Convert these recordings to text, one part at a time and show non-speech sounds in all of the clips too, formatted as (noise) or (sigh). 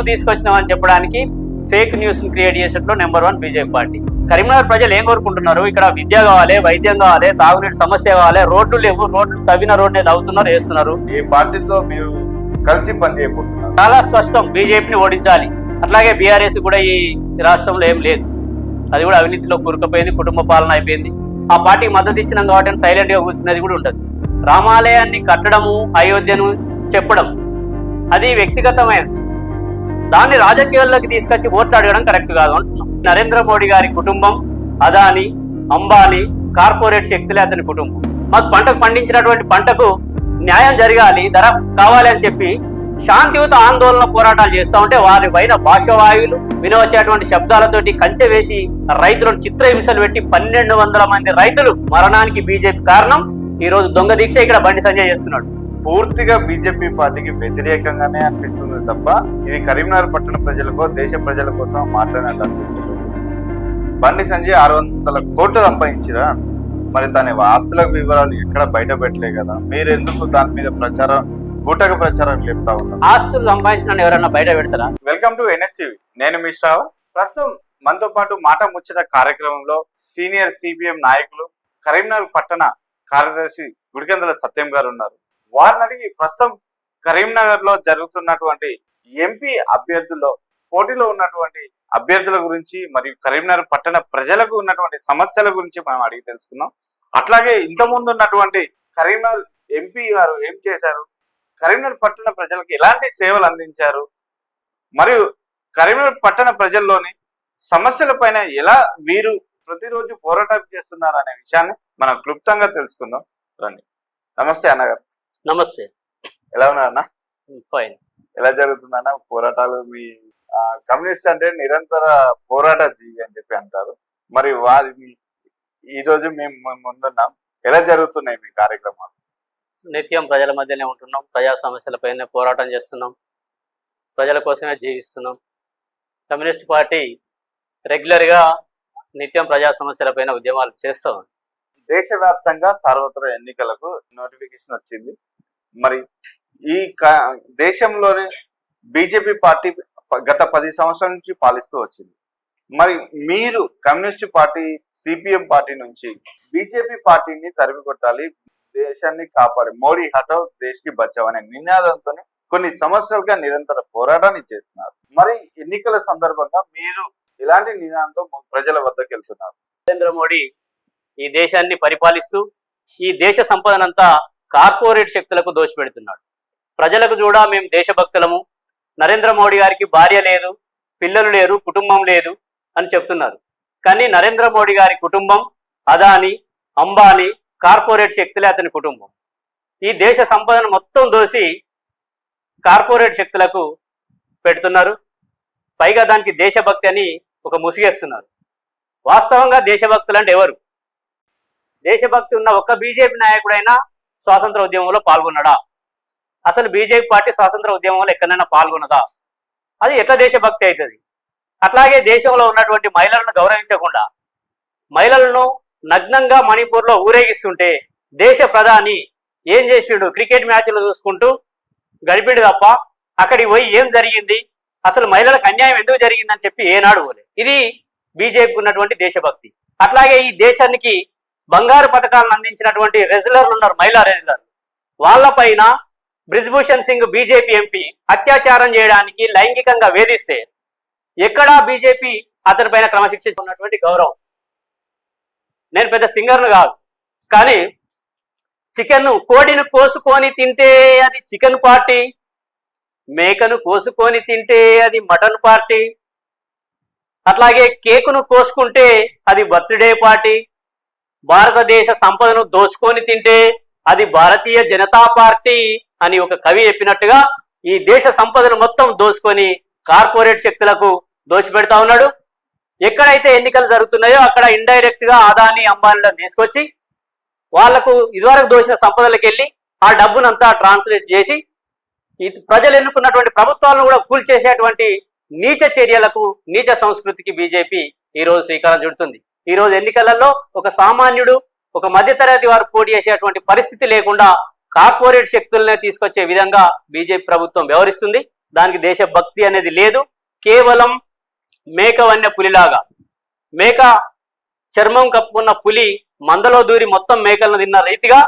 మేము తీసుకొచ్చినామని చెప్పడానికి fake news create చేసేట్లో number one BJP party. Karimnagar ప్రజలు ఏం కోరుకుంటున్నారు? ఇక్కడ విద్య కావాలి వైద్యం కావాలి తాగునీటి సమస్య కావాలి రోడ్లు లేవు రోడ్లు తవ్విన రోడ్నే తవ్వుతున్నారు వేస్తున్నారు. ఈ పార్టీతో మీరు కలిసి పనిచేయబోతున్నారు చాలా స్పష్టం బీజేపీని ఓడించాలి. అట్లాగే బీఆర్ఎస్ కూడా ఈ రాష్ట్రంలో ఏం లేదు. అది కూడా అవినీతిలో కూరుకుపోయింది కుటుంబ పాలన అయిపోయింది. ఆ పార్టీకి మద్దతు ఇచ్చినాం కాబట్టి సైలెంట్గా కూర్చున్నది కూడా ఉంటుంది రామాలయాన్ని కట్టడము అయోధ్యను చెప్పడం అది వ్యక్తిగతమైనది. దాన్ని రాజకీయాల్లోకి తీసుకొచ్చి ఓట్లు అడగడం కరెక్ట్ కాదు అంటున్నాం. నరేంద్ర మోడీ గారి కుటుంబం అదాని అంబానీ కార్పొరేట్ శక్తులే అతని కుటుంబం. మాకు పంటకు పండించినటువంటి పంటకు న్యాయం జరగాలి ధర కావాలి అని చెప్పి శాంతియుత ఆందోళన పోరాటాలు చేస్తూ ఉంటే వారి పైన భాషవాయువులు వినవచ్చేటువంటి శబ్దాలతోటి కంచె వేసి రైతులను చిత్రహింసలు పెట్టి పన్నెండు వందల మంది రైతులు మరణానికి బీజేపీ కారణం. ఈ రోజు దొంగ దీక్ష ఇక్కడ బండి సంజయ్ చేస్తున్నాడు. పూర్తిగా బీజేపీ పార్టీకి వ్యతిరేకంగానే అనిపిస్తుంది తప్ప ఇది కరీంనగర్ పట్టణ ప్రజలకో దేశ ప్రజల కోసం మాట్లాడినట్టు అనిపిస్తుంది. బండి సంజయ్ ఆరు వందల కోట్లు సంపాదించిరా? మరి దాని ఆస్తుల వివరాలు ఎక్కడ బయట పెట్టలే కదా? మీరు ఎందుకు దాని మీద ప్రచారం బూటక ప్రచారం చెప్తా ఉన్నారు? ఆస్తులు సంపాదించిన ఎవరన్నా బయట పెడతారా? Welcome to NSTV. నేను మీ శ్రావ్. ప్రస్తుతం మనతో పాటు మాట ముచ్చట కార్యక్రమంలో సీనియర్ సిపిఎం నాయకులు కరీంనగర్ పట్టణ కార్యదర్శి గుడికందల సత్యం గారు ఉన్నారు. వారిని అడిగి ప్రస్తుతం కరీంనగర్లో జరుగుతున్నటువంటి ఎంపీ అభ్యర్థుల్లో పోటీలో ఉన్నటువంటి అభ్యర్థుల గురించి మరియు కరీంనగర్ పట్టణ ప్రజలకు ఉన్నటువంటి సమస్యల గురించి మనం అడిగి తెలుసుకుందాం. అట్లాగే ఇంతకుముందు ఉన్నటువంటి కరీంనగర్ ఎంపీ గారు ఏం చేశారు? కరీంనగర్ పట్టణ ప్రజలకు ఎలాంటి సేవలు అందించారు? మరియు కరీంనగర్ పట్టణ ప్రజల్లోని సమస్యల పైన ఎలా వీరు ప్రతిరోజు పోరాటం చేస్తున్నారు అనే విషయాన్ని మనం క్లుప్తంగా తెలుసుకుందాం. రండి. నమస్తే అన్నగారు. నమస్తే. ఎలా ఉన్నారు అన్న? ఫైన్ ఎలా జరుగుతుందన్న పోరాటాలు? మీ కమ్యూనిస్ట్ అంటే నిరంతర పోరాట జీవి అని చెప్పి అంటారు. మరి వారిని ఈ రోజు మేము ముందున్నాం. ఎలా జరుగుతున్నాయి మీ కార్యక్రమాలు? నిత్యం ప్రజల మధ్యనే ఉంటున్నాం. ప్రజా సమస్యలపైనే పోరాటం చేస్తున్నాం. ప్రజల కోసమే జీవిస్తున్నాం. కమ్యూనిస్ట్ పార్టీ రెగ్యులర్గా నిత్యం ప్రజా సమస్యలపైన ఉద్యమాలు చేస్తాం దేశవ్యాప్తంగా సార్వత్రిక ఎన్నికలకు నోటిఫికేషన్ వచ్చింది. మరి ఈ దేశంలోనే బీజేపీ పార్టీ గత పది సంవత్సరాల నుంచి పాలిస్తూ వచ్చింది. మరి మీరు కమ్యూనిస్ట్ పార్టీ సిపిఎం పార్టీ నుంచి బీజేపీ పార్టీని తరిమి కొట్టాలి దేశాన్ని కాపాడి మోడీ హఠావ్ దేశ్కి బచావ్ అనే నినాదంతో కొన్ని సంవత్సరాలుగా నిరంతర పోరాటాన్ని చేస్తున్నారు. మరి ఎన్నికల సందర్భంగా మీరు ఇలాంటి నినాదంతో ప్రజల వద్దకు వెళ్తున్నారు? నరేంద్ర మోడీ ఈ దేశాన్ని పరిపాలిస్తూ ఈ దేశ సంపదనంతా కార్పొరేట్ శక్తులకు దోచిపెడుతున్నాడు ప్రజలకు కూడా మేము దేశభక్తులము. నరేంద్ర మోడీ గారికి భార్య లేదు పిల్లలు లేరు కుటుంబం లేదు అని చెప్తున్నారు. కానీ నరేంద్ర మోడీ గారి కుటుంబం అదాని అంబానీ కార్పొరేట్ శక్తులే అతని కుటుంబం. ఈ దేశ సంపదను మొత్తం దోసి కార్పొరేట్ శక్తులకు పెడుతున్నారు. పైగా దానికి దేశభక్తి అని ఒక ముసిగేస్తున్నారు. వాస్తవంగా దేశభక్తులు అంటే ఎవరు? దేశభక్తి ఉన్న ఒక్క బీజేపీ నాయకుడైనా స్వాతంత్ర ఉద్యమంలో పాల్గొన్నాడా? అసలు బీజేపీ పార్టీ స్వాతంత్ర ఉద్యమంలో ఎక్కడైనా పాల్గొన్నదా? అది ఎట్లా దేశభక్తి అవుతుంది? అట్లాగే దేశంలో ఉన్నటువంటి మహిళలను గౌరవించకుండా మహిళలను నగ్నంగా మణిపూర్లో ఊరేగిస్తుంటే దేశ ప్రధాని ఏం చేసిండు? క్రికెట్ మ్యాచ్లు చూసుకుంటూ గడిపిండు తప్ప అక్కడికి పోయి ఏం జరిగింది? అసలు మహిళలకు అన్యాయం ఎందుకు జరిగిందని చెప్పి ఏనాడు పోలే. ఇది బీజేపీకి ఉన్నటువంటి దేశభక్తి. అట్లాగే ఈ దేశానికి బంగారు పథకాలను అందించినటువంటి రెజ్యులర్లు ఉన్నారు మహిళా రెజ్లర్ వాళ్ళపైన బ్రిజ్భూషణ్ సింగ్ బీజేపీ ఎంపీ అత్యాచారం చేయడానికి లైంగికంగా వేధిస్తే ఎక్కడా బీజేపీ అతని పైన క్రమశిక్షణ ఉన్నటువంటి గౌరవం. నేను పెద్ద సింగర్ను కాదు కానీ చికెన్ కోడిని కోసుకొని తింటే అది చికెన్ పార్టీ మేకను కోసుకొని తింటే అది మటన్ పార్టీ అట్లాగే కేకును కోసుకుంటే అది బర్త్డే పార్టీ భారతదేశ సంపదను దోచుకొని తింటే అది భారతీయ జనతా పార్టీ అని ఒక కవి చెప్పినట్టుగా ఈ దేశ సంపదను మొత్తం దోచుకొని కార్పొరేట్ శక్తులకు దోచిపెడతా ఉన్నాడు. ఎక్కడైతే ఎన్నికలు జరుగుతున్నాయో అక్కడ ఇండైరెక్ట్గా ఆదాని అంబానీలను తీసుకొచ్చి వాళ్ళకు ఇదివరకు దోచిన సంపదలకు వెళ్ళి ఆ డబ్బునంతా ట్రాన్స్లేట్ చేసి ప్రజలు ఎన్నుకున్నటువంటి ప్రభుత్వాలను కూడా కూల్చేసేటువంటి నీచ చర్యలకు నీచ సంస్కృతికి బీజేపీ ఈ రోజు శ్రీకారం చుడుతుంది. ఈ రోజు ఎన్నికలలో ఒక సామాన్యుడు ఒక మధ్యతరగతి వారు పోటీ చేసేటువంటి పరిస్థితి లేకుండా కార్పొరేట్ శక్తులనే తీసుకొచ్చే విధంగా బీజేపీ ప్రభుత్వం వ్యవహరిస్తుంది. దానికి దేశభక్తి అనేది లేదు. కేవలం మేక వన్య పులిలాగా మేక చర్మం కప్పుకున్న పులి మందలో దూరి మొత్తం మేకలను తిన్న రీతిగా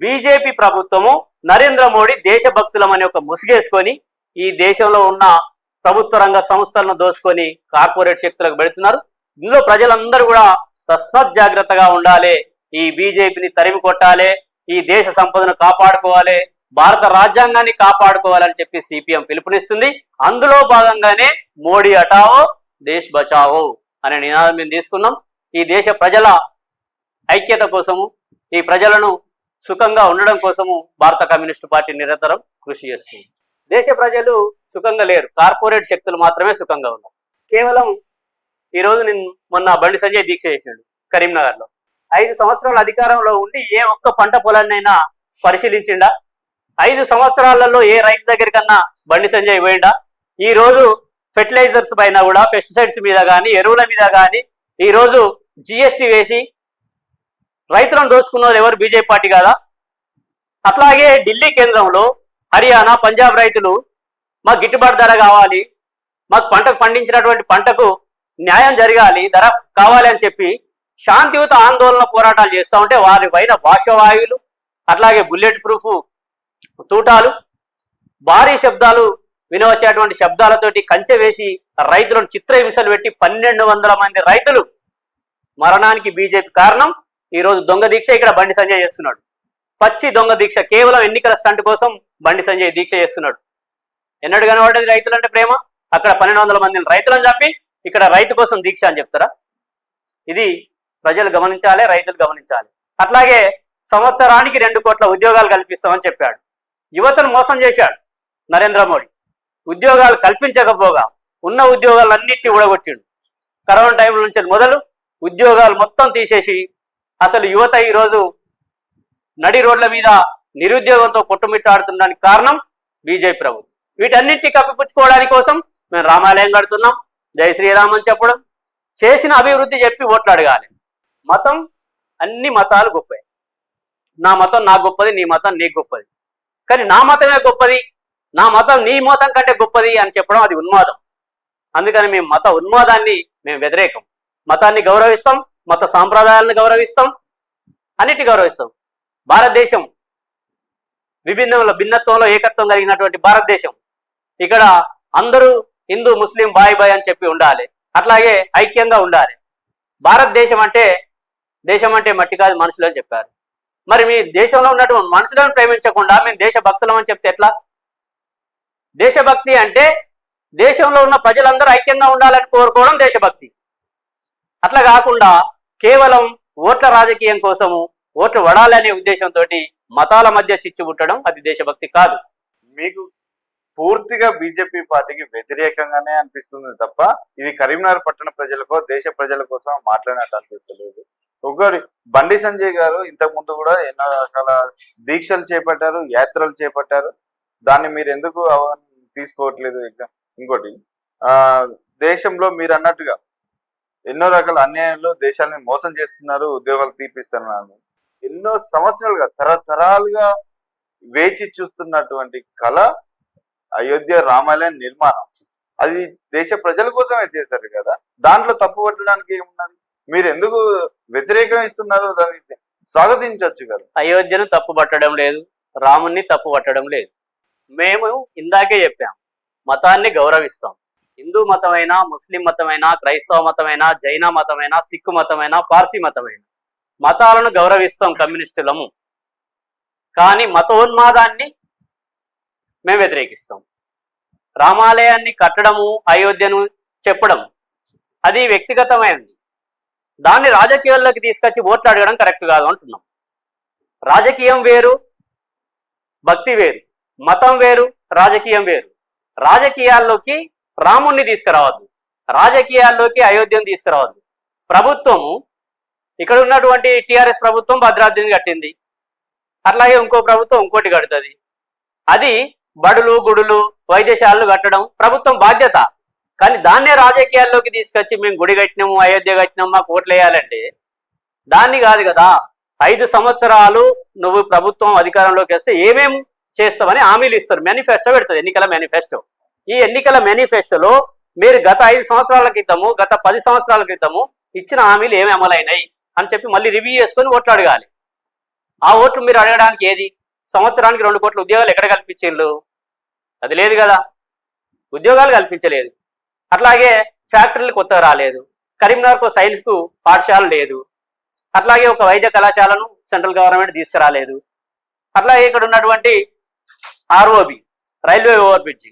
బీజేపీ ప్రభుత్వము నరేంద్ర మోడీ దేశభక్తులం అనే ఒక ముసుగేసుకొని ఈ దేశంలో ఉన్న ప్రభుత్వ రంగ సంస్థలను దోసుకొని కార్పొరేట్ శక్తులకు పెడుతున్నారు. ఇందులో ప్రజలందరూ కూడా తస్మత్ జాగ్రత్తగా ఉండాలి. ఈ బీజేపీని తరిమి కొట్టాలి. ఈ దేశ సంపదను కాపాడుకోవాలి. భారత రాజ్యాంగాన్ని కాపాడుకోవాలని చెప్పి సిపిఎం పిలుపునిస్తుంది. అందులో భాగంగానే మోడీ హటావో దేశ్ బచావో అనే నినాదం మేము తీసుకున్నాం. ఈ దేశ ప్రజల ఐక్యత కోసము ఈ ప్రజలను సుఖంగా ఉండడం కోసము భారత కమ్యూనిస్టు పార్టీ నిరంతరం కృషి చేస్తుంది. దేశ ప్రజలు సుఖంగా లేరు. కార్పొరేట్ శక్తులు మాత్రమే సుఖంగా ఉన్నారు కేవలం ఈ రోజు నేను మొన్న బండి సంజయ్ దీక్ష చేసిండు కరీంనగర్లో ఐదు సంవత్సరాల అధికారంలో ఉండి ఏ ఒక్క పంట పొలాన్నైనా పరిశీలించిండా? ఐదు సంవత్సరాలలో ఏ రైతు దగ్గరికన్నా బండి సంజయ్ పోయిండా? ఈ రోజు ఫెర్టిలైజర్స్ పైన కూడా పెస్టిసైడ్స్ మీద కానీ ఎరువుల మీద కానీ ఈరోజు జిఎస్టీ వేసి రైతులను దోసుకున్నది ఎవరు? బీజేపీ పార్టీ కదా? అట్లాగే ఢిల్లీ కేంద్రంలో హర్యానా పంజాబ్ రైతులు మాకు గిట్టుబాటు ధర కావాలి మాకు పంటకు పండించినటువంటి పంటకు న్యాయం జరగాలి ధర కావాలి అని చెప్పి శాంతియుత ఆందోళన పోరాటాలు చేస్తూ ఉంటే వారి పైన భాషవాయువులు అట్లాగే బుల్లెట్ ప్రూఫ్ తూటాలు భారీ శబ్దాలు వినవచ్చేటువంటి శబ్దాలతోటి కంచె వేసి రైతులను చిత్రహింసలు పెట్టి పన్నెండు వందల మంది రైతులు మరణానికి బీజేపీ కారణం. ఈరోజు దొంగ దీక్ష ఇక్కడ బండి సంజయ్ చేస్తున్నాడు. పచ్చి దొంగ దీక్ష కేవలం ఎన్నికల స్టంట్ కోసం బండి సంజయ్ దీక్ష చేస్తున్నాడు. ఎన్నడు కనబడ్డది రైతులంటే ప్రేమ. అక్కడ పన్నెండు వందల మందిని రైతులను చెప్పి ఇక్కడ రైతు కోసం దీక్ష అని చెప్తారా? ఇది ప్రజలు గమనించాలి రైతులు గమనించాలి. అట్లాగే సంవత్సరానికి రెండు కోట్ల ఉద్యోగాలు కల్పిస్తామని చెప్పాడు. యువతను మోసం చేశాడు నరేంద్ర మోడీ. ఉద్యోగాలు కల్పించకపోగా ఉన్న ఉద్యోగాలన్నింటినీ ఊడగొట్టిండు. కరోనా టైం నుంచి మొదలు ఉద్యోగాలు మొత్తం తీసేసి అసలు యువత ఈరోజు నడి రోడ్ల మీద నిరుద్యోగంతో కొట్టుమిట్టాడుతుండడానికి కారణం బీజేపీ ప్రభుత్వం. వీటన్నింటినీ కప్పిపుచ్చుకోవడానికి కోసం మేము రామాలయం కడుతున్నాం. జై శ్రీరామ్ అని చెప్పడం చేసిన అభివృద్ధి చెప్పి ఓట్లు అడగాలి. మతం అన్ని మతాలు గొప్పవి. నా మతం నాకు గొప్పది నీ మతం నీకు గొప్పది. కానీ నా మతమే గొప్పది నా మతం నీ మతం కంటే గొప్పది అని చెప్పడం అది ఉన్మాదం. అందుకని మేము మత ఉన్మాదాన్ని మేము వ్యతిరేకం. మతాన్ని గౌరవిస్తాం మత సాంప్రదాయాలను గౌరవిస్తాం అన్నిటి గౌరవిస్తాం. భారతదేశం విభిన్నంలో భిన్నత్వంలో ఏకత్వం కలిగినటువంటి భారతదేశం. ఇక్కడ అందరూ హిందూ ముస్లిం బాయ్ బాయ్ అని చెప్పి ఉండాలి. అట్లాగే ఐక్యంగా ఉండాలి. భారతదేశం అంటే దేశం అంటే మట్టి కాదు మనుషులు అని చెప్పారు. మరి మీ దేశంలో ఉన్నటువంటి మనుషులను ప్రేమించకుండా మేము దేశభక్తులం అని చెప్తే ఎట్లా? దేశభక్తి అంటే దేశంలో ఉన్న ప్రజలందరూ ఐక్యంగా ఉండాలని కోరుకోవడం దేశభక్తి. అట్లా కాకుండా కేవలం ఓట్ల రాజకీయం కోసము ఓట్లు వడాలనే ఉద్దేశంతో మతాల మధ్య చిచ్చు పుట్టడం అది దేశభక్తి కాదు. మీకు పూర్తిగా బీజేపీ పార్టీకి వ్యతిరేకంగానే అనిపిస్తుంది తప్ప ఇది కరీంనగర్ పట్టణ ప్రజలకో దేశ ప్రజల కోసం మాట్లాడినట్టు అనిపిస్తలేదు. ఒకటి బండి సంజయ్ గారు ఇంతకు ముందు కూడా ఎన్నో రకాల దీక్షలు చేపట్టారు యాత్రలు చేపట్టారు. దాన్ని మీరు ఎందుకు తీసుకోవట్లేదు ఎగ్జామ్? ఇంకోటి ఆ దేశంలో మీరు అన్నట్టుగా ఎన్నో రకాల అన్యాయంలో దేశాన్ని మోసం చేస్తున్నారు ఉద్యోగాలు తీపిస్తున్నారు. ఎన్నో సంవత్సరాలుగా తరతరాలుగా వేచి చూస్తున్నటువంటి కళ అయోధ్య రామాలయం నిర్మాణం. అది దేశ ప్రజల కోసమే చేశారు కదా? దాంట్లో తప్పు పట్టడానికి ఏమున్నది? మీరు ఎందుకు వ్యతిరేకం ఇస్తున్నారు దాన్ని స్వాగతించవచ్చు కదా. అయోధ్యను తప్పు పట్టడం లేదు రాముణ్ణి తప్పు పట్టడం లేదు. మేము ఇందాకే చెప్పాం మతాన్ని గౌరవిస్తాం. హిందూ మతమైనా ముస్లిం మతమైనా క్రైస్తవ మతమైనా జైన మతమైనా సిక్కు మతమైనా పార్సీ మతమైనా మతాలను గౌరవిస్తాం కమ్యూనిస్టులము. కానీ మతోన్మాదాన్ని మేము వ్యతిరేకిస్తాం. రామాలయాన్ని కట్టడము అయోధ్యను చెప్పడం అది వ్యక్తిగతమైనది దాన్ని రాజకీయాల్లోకి తీసుకొచ్చి ఓట్లు అడగడం కరెక్ట్ కాదు అంటున్నాం. రాజకీయం వేరు భక్తి వేరు మతం వేరు రాజకీయం వేరు. రాజకీయాల్లోకి రాముణ్ణి తీసుకురావద్దు. రాజకీయాల్లోకి అయోధ్యను తీసుకురావద్దు. ప్రభుత్వము ఇక్కడ ఉన్నటువంటి టిఆర్ఎస్ ప్రభుత్వం భద్రాద్రిని కట్టింది. అట్లాగే ఇంకో ప్రభుత్వం ఇంకోటి కడుతుంది. అది బడులు గుడులు వైద్యశాలలు కట్టడం ప్రభుత్వం బాధ్యత. కానీ దాన్నే రాజకీయాల్లోకి తీసుకొచ్చి మేము గుడి కట్టినాము అయోధ్య కట్టినాము మాకు ఓట్లు వేయాలంటే దాన్ని కాదు కదా. ఐదు సంవత్సరాలు నువ్వు ప్రభుత్వం అధికారంలోకి వస్తే ఏమేం చేస్తామని హామీలు ఇస్తారు మేనిఫెస్టో పెడుతుంది ఎన్నికల మేనిఫెస్టో. ఈ ఎన్నికల మేనిఫెస్టోలో మీరు గత ఐదు సంవత్సరాల క్రితము గత పది సంవత్సరాల క్రితము ఇచ్చిన హామీలు ఏమి అమలైనాయి అని చెప్పి మళ్ళీ రివ్యూ చేసుకొని ఓట్లు అడగాలి. ఆ ఓట్లు మీరు అడగడానికి ఏది? సంవత్సరానికి రెండు కోట్ల ఉద్యోగాలు ఎక్కడ కల్పించిండ్రు అది లేదు కదా. ఉద్యోగాలు కల్పించలేదు. అట్లాగే ఫ్యాక్టరీలు కొత్తగా రాలేదు. కరీంనగర్కు సైన్స్కు పాఠశాల లేదు. అట్లాగే ఒక వైద్య కళాశాలను సెంట్రల్ గవర్నమెంట్ తీసుకురాలేదు. అట్లాగే ఇక్కడ ఉన్నటువంటి ఆర్ఓబి రైల్వే ఓవర్ బ్రిడ్జి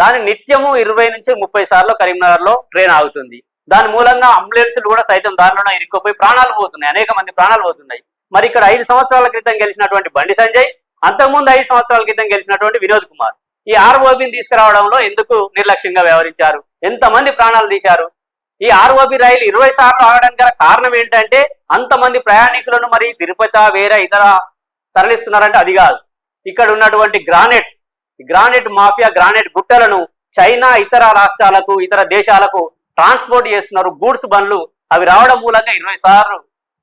దాని నిత్యము ఇరవై నుంచి ముప్పై సార్లు కరీంనగర్లో ట్రైన్ ఆగుతుంది. దాని మూలంగా అంబులెన్సులు కూడా సైతం దానిలోనే ఇరుక్కుపోయి ప్రాణాలు పోతున్నాయి. అనేక మంది ప్రాణాలు పోతున్నాయి. మరి ఇక్కడ ఐదు సంవత్సరాల క్రితం గెలిచినటువంటి బండి సంజయ్ అంతకుముందు ఐదు సంవత్సరాల క్రితం గెలిచినటువంటి వినోద్ కుమార్. ఈ ఆర్ఓబిని తీసుకురావడంలో ఎందుకు నిర్లక్ష్యంగా వ్యవహరించారు? ఎంతమంది ప్రాణాలు తీశారు? ఈ ఆర్ఓబి రైలు ఇరవై సార్లు ఆగడానికి గల కారణం ఏంటంటే అంతమంది ప్రయాణికులను మరి తిరుపతి వేరే ఇతర తరలిస్తున్నారంటే అది కాదు. ఇక్కడ ఉన్నటువంటి గ్రానైట్ గ్రానైట్ మాఫియా గ్రానైట్ గుట్టలను చైనా ఇతర రాష్ట్రాలకు ఇతర దేశాలకు ట్రాన్స్పోర్ట్ చేస్తున్నారు. గూడ్స్ బండ్లు అవి రావడం మూలంగా ఇరవై సార్లు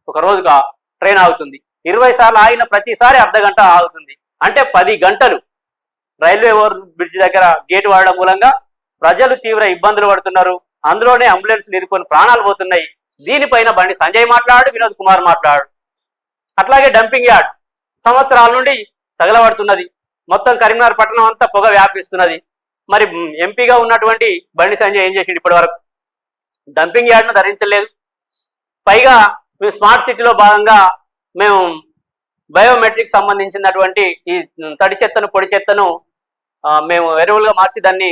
ఒక రోజుగా ట్రైన్ ఆగుతుంది. ఇరవై సార్లు ఆగిన ప్రతిసారి అర్ధ గంట ఆగుతుంది. అంటే పది గంటలు రైల్వే ఓవర్ బ్రిడ్జ్ దగ్గర గేట్ వాడడం మూలంగా ప్రజలు తీవ్ర ఇబ్బందులు పడుతున్నారు. అందులోనే అంబులెన్స్ నిరుకొని ప్రాణాలు పోతున్నాయి. దీనిపైన బండి సంజయ్ మాట్లాడు వినోద్ కుమార్ మాట్లాడు. అట్లాగే డంపింగ్ యార్డ్ సంవత్సరాల నుండి తగలబడుతున్నది. మొత్తం కరీంనగర్ పట్టణం అంతా పొగ వ్యాపిస్తున్నది. మరి ఎంపీగా ఉన్నటువంటి బండి సంజయ్ ఏం చేసిండు ఇప్పటి వరకు డంపింగ్ యార్డ్ను ధరించలేదు. పైగా మేము స్మార్ట్ సిటీలో భాగంగా మేము బయోమెట్రిక్ సంబంధించినటువంటి ఈ తడి చెత్తను పొడి చెత్తను మేము ఎరువులుగా మార్చి దాన్ని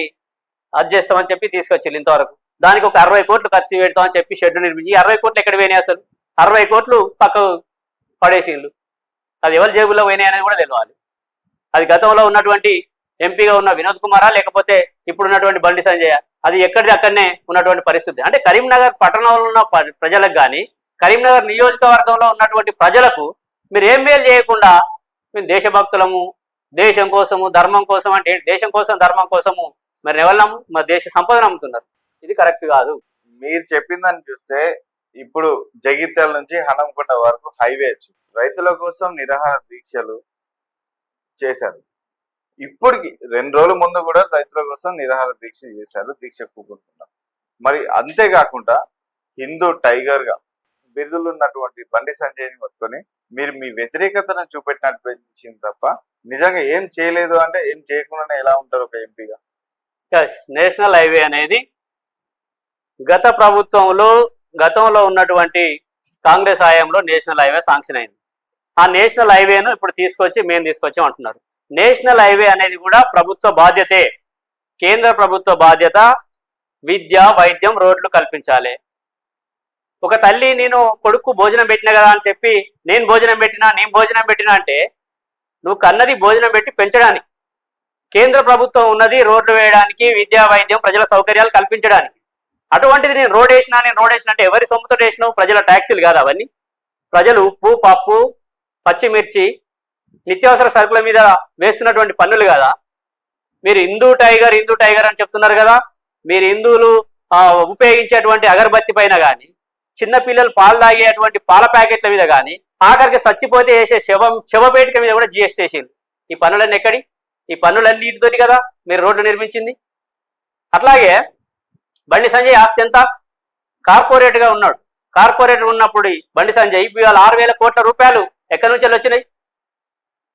అది చేస్తామని చెప్పి తీసుకొచ్చింది ఇంతవరకు. దానికి ఒక అరవై కోట్లు ఖర్చు పెడతామని చెప్పి షెడ్ నిర్మించి అరవై కోట్లు ఎక్కడ పోయినాయి అసలు? అరవై కోట్లు పక్క పడేసిండ్రు అది ఎవరి జేబులో పోయినాయి అనేది కూడా తెలియాలి అది గతంలో ఉన్నటువంటి ఎంపీగా ఉన్న వినోద్ కుమారా లేకపోతే ఇప్పుడున్నటువంటి బండి సంజయ అది ఎక్కడిది అక్కడనే ఉన్నటువంటి పరిస్థితి. అంటే కరీంనగర్ పట్టణంలో ఉన్న ప్రజలకు కానీ కరీంనగర్ నియోజకవర్గంలో ఉన్నటువంటి ప్రజలకు మీరు ఏం మేలు చేయకుండా మేము దేశభక్తులము దేశం కోసము ధర్మం కోసం అంటే దేశం కోసం ధర్మం కోసము మరి ఎవరు మా దేశ సంపద అమ్ముతున్నారు. ఇది కరెక్ట్ కాదు. మీరు చెప్పిందని చూస్తే ఇప్పుడు జగిత్యాల నుంచి హనంకొండ వరకు హైవే వచ్చింది. రైతుల కోసం నిరాహార దీక్షలు చేశారు. ఇప్పటికి రెండు రోజుల ముందు కూడా రైతుల కోసం నిరాహార దీక్ష చేశారు దీక్ష కూకుంటున్నారు. మరి అంతేకాకుండా హిందూ టైగర్గా బిరుదులు ఉన్నటువంటి బండి సంజయ్ని పట్టుకొని మీరు మీ వ్యతిరేకతను చూపెట్టినట్టు తప్ప నిజంగా ఏం చేయలేదు అంటే ఏం చేయకుండానే ఎలా ఉంటారు ఒక ఎంపీగా? ఎస్ నేషనల్ హైవే అనేది గత ప్రభుత్వంలో గతంలో ఉన్నటువంటి కాంగ్రెస్ హయాంలో నేషనల్ హైవే శాంక్షన్ అయింది. ఆ నేషనల్ హైవేను ఇప్పుడు తీసుకొచ్చి మేము తీసుకొచ్చాం అంటున్నారు. నేషనల్ హైవే అనేది కూడా ప్రభుత్వ బాధ్యతే. కేంద్ర ప్రభుత్వ బాధ్యత విద్య వైద్యం రోడ్లు కల్పించాలి. ఒక తల్లి నేను కొడుకు భోజనం పెట్టిన కదా అని చెప్పి నేను భోజనం పెట్టినా నేను భోజనం పెట్టినా అంటే నువ్వు కన్నది భోజనం పెట్టి పెంచడానికి కేంద్ర ప్రభుత్వం ఉన్నది రోడ్లు వేయడానికి విద్యా వైద్యం ప్రజల సౌకర్యాలు కల్పించడానికి. అటువంటిది నేను రోడ్ వేసినా నేను రోడ్ వేసిన అంటే ఎవరి సొమ్ముతో వేసినావు? ప్రజల ట్యాక్సీలు కాదు అవన్నీ. ప్రజలు ఉప్పు పప్పు పచ్చిమిర్చి నిత్యావసర సరుకుల మీద వేస్తున్నటువంటి పన్నులు కదా. మీరు హిందూ టైగర్ హిందూ టైగర్ అని చెప్తున్నారు కదా. మీరు హిందువులు ఉపయోగించేటువంటి అగరబత్తి పైన కానీ చిన్నపిల్లలు పాలు తాగేటువంటి పాల ప్యాకెట్ల మీద కానీ ఆఖరికి చచ్చిపోతే వేసే శవం శవపేటిక మీద కూడా జిఎస్టీ వేసింది ఈ పన్నులన్నీ ఎక్కడి? ఈ పన్నులన్నిటితోటి కదా మీరు రోడ్లు నిర్మించింది. అట్లాగే బండి సంజయ్ ఆస్తి ఎంత? కార్పొరేట్గా ఉన్నాడు. కార్పొరేట్ ఉన్నప్పుడు బండి సంజయ్ ఇవాళ ఆరు వేల కోట్ల రూపాయలు ఎక్కడి నుంచి వచ్చినాయి?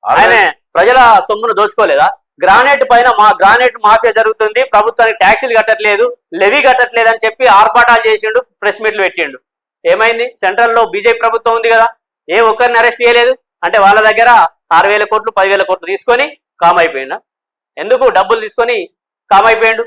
ఆయన ప్రజల సొమ్మును దోచుకోలేదా? గ్రానైట్ పైన మా గ్రానైట్ మాఫియా జరుగుతుంది. ప్రభుత్వానికి ట్యాక్సీలు కట్టట్లేదు లెవీ కట్టట్లేదు అని చెప్పి ఆర్పాటాలు చేసిండు ప్రెస్ మీట్లు పెట్టిండు. ఏమైంది? సెంట్రల్లో బీజేపీ ప్రభుత్వం ఉంది కదా. ఏ ఒక్కరిని అరెస్ట్ చేయలేదు. అంటే వాళ్ళ దగ్గర ఆరు వేల కోట్లు పదివేల కోట్లు తీసుకొని కామ్ అయిపోయిండు ఎందుకు డబ్బులు తీసుకొని కామ్ అయిపోయిండు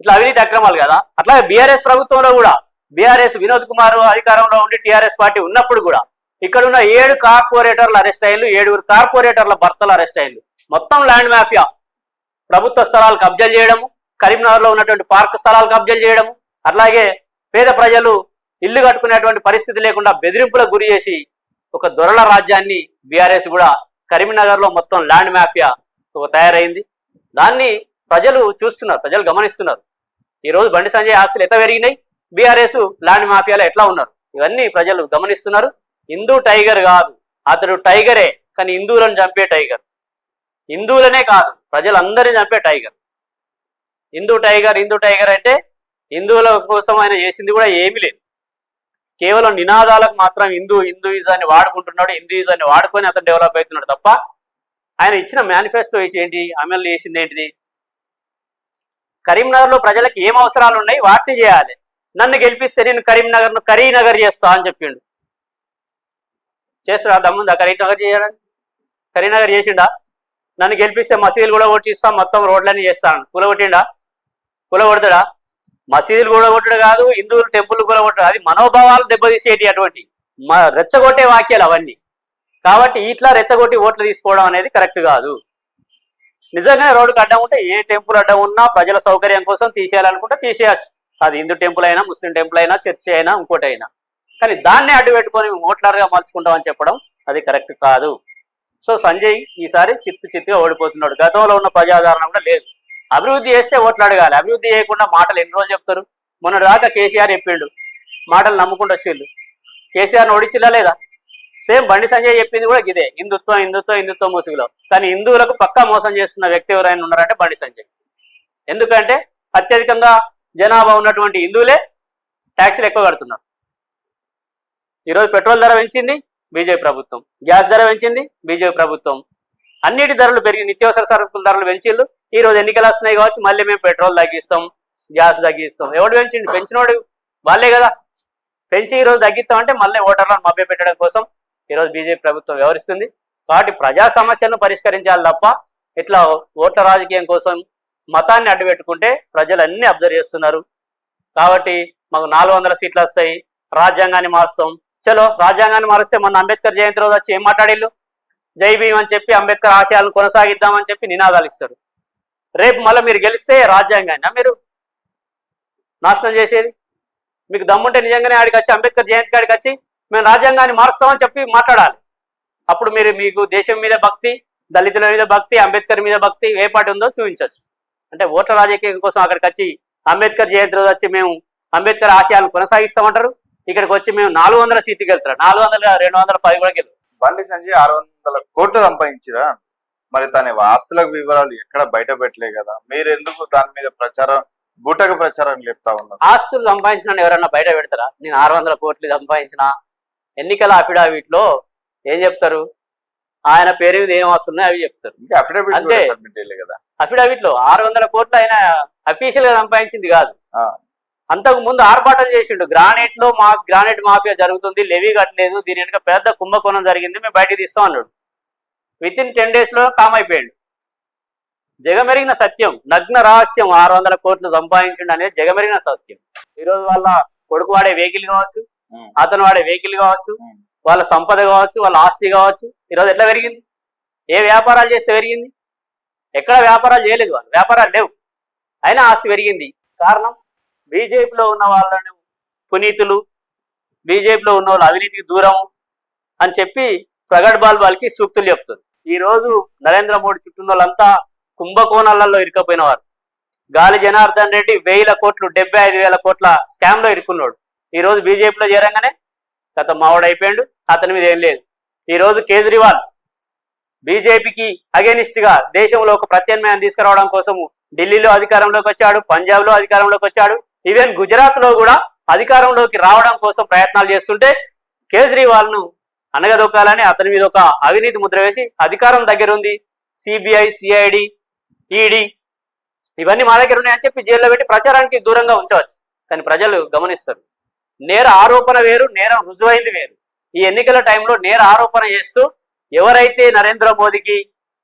ఇట్లా అవినీతి అక్రమాలు కదా. అట్లాగే బీఆర్ఎస్ ప్రభుత్వంలో కూడా బీఆర్ఎస్ వినోద్ కుమార్ అధికారంలో ఉండి టీఆర్ఎస్ పార్టీ ఉన్నప్పుడు కూడా ఇక్కడ ఉన్న ఏడు కార్పొరేటర్లు అరెస్ట్ అయ్యారు ఏడుగురు కార్పొరేటర్ల భర్తలు అరెస్ట్ అయ్యారు మొత్తం ల్యాండ్ మాఫియా. ప్రభుత్వ స్థలాలు కబ్జాలు చేయడము కరీంనగర్లో ఉన్నటువంటి పార్క్ స్థలాలు కబ్జాలు చేయడము అట్లాగే పేద ప్రజలు ఇల్లు కట్టుకునేటువంటి పరిస్థితి లేకుండా బెదిరింపులకు గురి చేసి ఒక దొరల రాజ్యాన్ని బీఆర్ఎస్ కూడా కరీంనగర్లో మొత్తం ల్యాండ్ మాఫియా ఒక తయారైంది. దాన్ని ప్రజలు చూస్తున్నారు ప్రజలు గమనిస్తున్నారు. ఈరోజు బండి సంజయ్ ఆస్తులు ఎట్లా పెరిగినాయి? బీఆర్ఎస్ ల్యాండ్ మాఫియాలో ఎట్లా ఉన్నారు? ఇవన్నీ ప్రజలు గమనిస్తున్నారు. హిందూ టైగర్ కాదు. అతడు టైగరే కానీ హిందువులను చంపే టైగర్. హిందువులనే కాదు ప్రజలందరినీ చంపే tiger. Hindu tiger Hindu tiger అంటే హిందువుల కోసం ఆయన చేసింది కూడా ఏమీ లేదు. కేవలం నినాదాలకు మాత్రం హిందూ హిందూయిజాన్ని వాడుకుంటున్నాడు హిందూయిజాన్ని వాడుకొని అతను డెవలప్ అవుతున్నాడు తప్ప ఆయన ఇచ్చిన మేనిఫెస్టో ఏంటి? అమలు చేసింది ఏంటిది? కరీంనగర్లో ప్రజలకు ఏం అవసరాలు ఉన్నాయి? వాటిని చేయాలి. నన్ను గెలిపిస్తే నేను కరీంనగర్ను కరీనగర్ చేస్తా అని చెప్పిండు. చేస్తాడా? దమ్ముందా? కరీంనగర్ చేయడానికి కరీంనగర్ చేసిండా? నన్ను గెలిపిస్తే మసీదులు కూడా కొట్టిస్తా మొత్తం రోడ్లన్నీ చేస్తాను. కూలగొట్టిండా? కూలగొడతాడా? మసీదులు కూడా కొట్టడు కాదు హిందువులు టెంపుల్ కూడా కొట్టడు అది మనోభావాలు దెబ్బతీసేటి అటువంటి రెచ్చగొట్టే వాక్యాలు అవన్నీ. కాబట్టి ఇట్లా రెచ్చగొట్టి ఓట్లు తీసుకోవడం అనేది కరెక్ట్ కాదు. నిజంగానే రోడ్డుకి అడ్డం ఉంటే ఏ టెంపుల్ అడ్డం ఉన్నా ప్రజల సౌకర్యం కోసం తీసేయాలనుకుంటే తీసేయచ్చు. అది హిందూ టెంపుల్ అయినా ముస్లిం టెంపుల్ అయినా చర్చి అయినా ఇంకోటి అయినా. కానీ దాన్నే అడ్డు పెట్టుకొని మేము ఓట్లారుగా మలుచుకుంటామని చెప్పడం అది కరెక్ట్ కాదు. సో సంజయ్ ఈసారి చిత్తు చిత్తుగా ఓడిపోతున్నాడు. గతంలో ఉన్న ప్రజాదరణ కూడా లేదు. అభివృద్ధి చేస్తే ఓట్లు అడగాలి. అభివృద్ధి చేయకుండా మాటలు ఎన్ని రోజులు చెప్తారు? మొన్న దాకా కేసీఆర్ చెప్పిండు. మాటలు నమ్ముకుంటూ వచ్చిండు. కేసీఆర్ని ఓడించిలా లేదా? సేమ్ బండి సంజయ్ చెప్పింది కూడా ఇదే. హిందుత్వం హిందుత్వం హిందుత్వం ముసుగులో. కానీ హిందువులకు పక్కా మోసం చేస్తున్న వ్యక్తి ఎవరైనా ఉన్నారంటే బండి సంజయ్. ఎందుకంటే అత్యధికంగా జనాభా ఉన్నటువంటి హిందువులే ట్యాక్సీలు ఎక్కువ కడుతున్నారు. ఈరోజు పెట్రోల్ ధర పెంచింది బీజేపీ ప్రభుత్వం. గ్యాస్ ధర పెంచింది బీజేపీ ప్రభుత్వం. అన్నిటి ధరలు పెరిగి నిత్యావసర సరుకుల ధరలు పెంచిళ్ళు. ఈ రోజు ఎన్నికలు వస్తున్నాయి కాబట్టి మళ్ళీ మేము పెట్రోల్ తగ్గిస్తాం గ్యాస్ తగ్గిస్తాం. ఎవడు పెంచిండు? పెంచినోడు వాళ్ళే కదా. పెంచి ఈ రోజు తగ్గిస్తాం అంటే మళ్ళీ ఓటర్లను మభ్య పెట్టడం కోసం ఈరోజు బీజేపీ ప్రభుత్వం వ్యవహరిస్తుంది. కాబట్టి ప్రజా సమస్యలను పరిష్కరించాలి తప్ప ఇట్లా ఓట్ల రాజకీయం కోసం మతాన్ని అడ్డుపెట్టుకుంటే ప్రజలు అన్ని అబ్జర్వ్ చేస్తున్నారు. కాబట్టి మాకు నాలుగు వందల సీట్లు వస్తాయి. రాజ్యాంగాన్ని మారుస్తాం. చలో రాజ్యాంగాన్ని మారిస్తే మొన్న అంబేద్కర్ జయంతి రోజు వచ్చి ఏం మాట్లాడిల్లు జై భీమ్ అని చెప్పి అంబేద్కర్ ఆశయాలను కొనసాగిద్దామని చెప్పి నినాదాలు ఇస్తారు. రేపు మళ్ళీ మీరు గెలిస్తే రాజ్యాంగాన్ని. మీరు నాశనం చేసేది? మీకు దమ్ముంటే నిజంగానే ఆడికి వచ్చి అంబేద్కర్ జయంతి కాడికి వచ్చి మేము రాజ్యాంగాన్ని మారుస్తామని చెప్పి మాట్లాడాలి. అప్పుడు మీరు మీకు దేశం మీద భక్తి దళితుల మీద భక్తి అంబేద్కర్ మీద భక్తి ఏ పాటి ఉందో చూపించవచ్చు. అంటే ఓట్ల రాజకీయం కోసం అక్కడికి వచ్చి అంబేద్కర్ జయంతి రోజు వచ్చి మేము అంబేద్కర్ ఆశయాలను కొనసాగిస్తామంటారు. ఇక్కడికి వచ్చి మేము నాలుగు వందల సీట్కి వెళ్తారు నాలుగు వందల రెండు వందల పది కూడా వెళ్తాం బండి సంజయ్ ఆరు వందల కోట్లు సంపాదించిరా? మరి తన ఆస్తుల వివరాలు ఎక్కడ బయట పెట్టలే కదా. మీరు ఎందుకు దాని మీద ప్రచారం బూటక ప్రచారం లేపుతా ఉన్నారు? ఆస్తులు సంపాదించిన ఎవరన్నా బయట పెడతారా? నేను ఆరు వందల కోట్లు సంపాదించిన ఎన్నికల అఫిడావిట్లో ఏం చెప్తారు? ఆయన పేరు మీద ఏం వస్తున్నాయి అవి చెప్తారు. అఫిడవిట్ అంతే. కదా. అఫిడావిట్లో ఆరు వందల కోట్లు ఆయన అఫీషియల్గా సంపాదించింది కాదు. అంతకు ముందు ఆర్భాటం చేసిండు. గ్రానైట్లో మా గ్రానైట్ మాఫియా జరుగుతుంది లెవీ కట్టలేదు దీని వెనుక పెద్ద కుంభకోణం జరిగింది మేము బయటికి తీస్తాం అన్నాడు. విత్ ఇన్ టెన్ డేస్లో కామ్ అయిపోయాడు. జగమెరిగిన సత్యం నగ్న రహస్యం ఆరు వందల కోట్లు సంపాదించండి అనేది జగమెరిగిన సత్యం. ఈరోజు వాళ్ళ కొడుకు వాడే వెహికల్ కావచ్చు. అతను వాడే వెహికల్ కావచ్చు. వాళ్ళ సంపద కావచ్చు వాళ్ళ ఆస్తి కావచ్చు ఈరోజు ఎట్లా పెరిగింది? ఏ వ్యాపారాలు చేస్తే పెరిగింది? ఎక్కడ వ్యాపారాలు చేయలేదు వాళ్ళు. వ్యాపారాలు లేవు. అయినా ఆస్తి పెరిగింది. కారణం? బీజేపీలో ఉన్న వాళ్ళని పునీతులు బీజేపీలో ఉన్న వాళ్ళు అవినీతికి దూరం అని చెప్పి ప్రగడ్ బాల్ వాళ్ళకి సూక్తులు చెప్తుంది. ఈ రోజు నరేంద్ర మోడీ చుట్టూ వాళ్ళంతా కుంభకోణాలలో ఇరుకపోయిన వారు గాలి జనార్దన్ రెడ్డి వేల కోట్లు డెబ్బై ఐదు వేల కోట్ల స్కామ్లో ఇరుక్కున్నాడు. ఈ రోజు బీజేపీలో చేరంగానే గత మావాడు అయిపోయాడు అతని మీద ఏం లేదు. ఈ రోజు కేజ్రీవాల్ బీజేపీకి అగేనిస్ట్గా దేశంలో ఒక ప్రత్యామ్నాయం తీసుకురావడం కోసము ఢిల్లీలో అధికారంలోకి వచ్చాడు పంజాబ్లో అధికారంలోకి వచ్చాడు. ఈవెన్ గుజరాత్లో కూడా అధికారంలోకి రావడం కోసం ప్రయత్నాలు చేస్తుంటే కేజ్రీవాల్ను అనగదొక్కాలని అతని మీద ఒక అవినీతి ముద్ర వేసి అధికారం దగ్గర ఉంది సిబిఐ సిఐడి ఈడీ ఇవన్నీ మా దగ్గర ఉన్నాయని చెప్పి జైల్లో పెట్టి ప్రచారానికి దూరంగా ఉంచవచ్చు. కానీ ప్రజలు గమనిస్తారు. నేర ఆరోపణ వేరు నేరం రుజువైంది వేరు. ఈ ఎన్నికల టైంలో నేర ఆరోపణ చేస్తూ ఎవరైతే నరేంద్ర మోదీకి